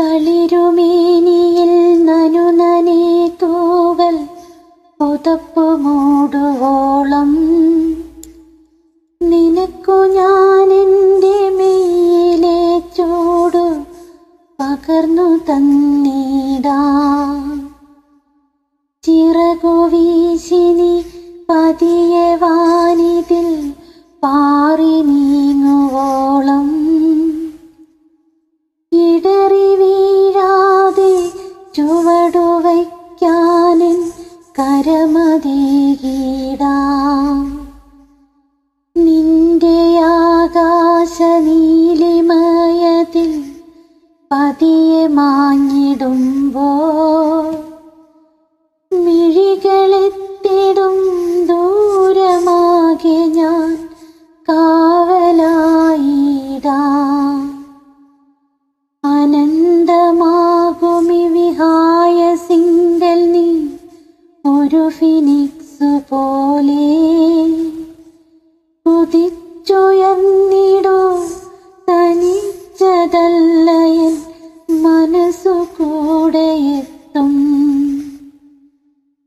തളിരുമേനിയിൽ നനു നനേ തൂവൽ പുതപ്പു മൂടുവോളം. നിനക്കു ഞാൻ എന്റെ മെയ്യിലെ ചൂട് പകർന്നു തന്നീടാ. ചിറകു വീശിനി പതിയെ ചുവടു വയ്ക്കാനിൻ കരമതീകിടാം നിന്റെ ആകാശ നീലിമയതിൽ പതിയെ മാഞ്ഞിടുമ്പോൾ ഒരു ഫിനിക്സ് പോലെ കുതിച്ചുയർന്നിടോ തനിച്ചതല്ലയൻ മനസ്സു കൂടെ എത്തും.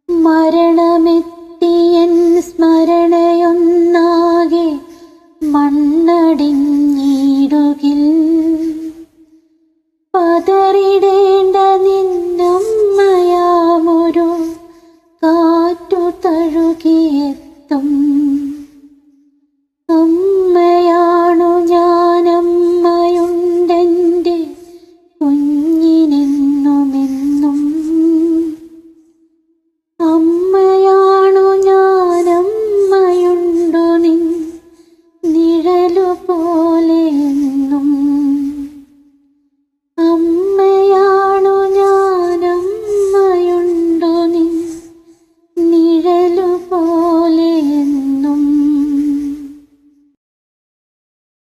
മരണമെത്തിയൻ സ്മരണയൊന്നാകെ മണ്ണടിഞ്ഞിടുകിൽ. പതറിടേ あ。